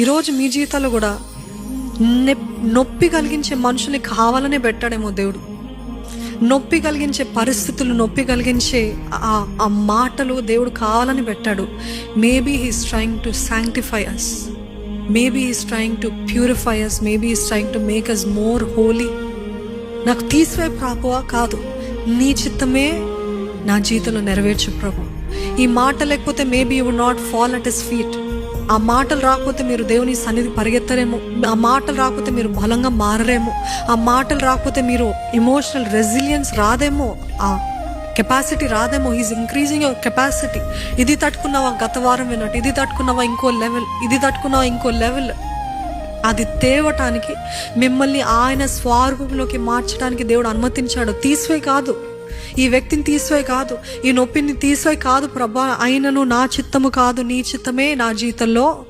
ఈరోజు మీ జీవితాల్లో కూడా నొప్పి కలిగించే మనుషుల్ని కావాలనే పెట్టాడేమో దేవుడు. నొప్పి కలిగించే పరిస్థితులు నొప్పి కలిగించే ఆ ఆ మాటలు దేవుడు కావాలని పెట్టాడు. Maybe he's trying to sanctify us maybe he's trying to purify us maybe he's trying to make us more holy నాకు తీసివే ప్రాపువా కాదు. నీ చిత్తమే నా జీవితంలో నెరవేర్చు ప్రభు. ఈ మాట లేకపోతే maybe you would not fall at his feet ఆ మాటలు రాకపోతే మీరు దేవుని సన్నిధి పరిగెత్తరేమో? ఆ మాటలు రాకపోతే మీరు బలంగా మారరేమో? ఆ మాటలు రాకపోతే మీరు ఇమోషనల్ రెసిలియన్స్ రాదేమో? ఆ కెపాసిటీ రాదేమో? ఈజ్ ఇంక్రీజింగ్ యువర్ కెపాసిటీ ఇది తట్టుకున్నావా గత వారం విన్నట్టు? ఇది తట్టుకున్నావా ఇంకో లెవెల్ ఇది తట్టుకున్నావా ఇంకో లెవెల్ అది తేవటానికి మిమ్మల్ని ఆయన స్వరూపంలోకి మార్చడానికి దేవుడు అనుమతించాడు. తీసివే కాదు. ఈ వ్యక్తిని తీసివే కాదు ఈ నొప్పిని తీసివే కాదు ప్రభా. అయినను నా చిత్తము కాదు నీ చిత్తమే నా జీవితంలో.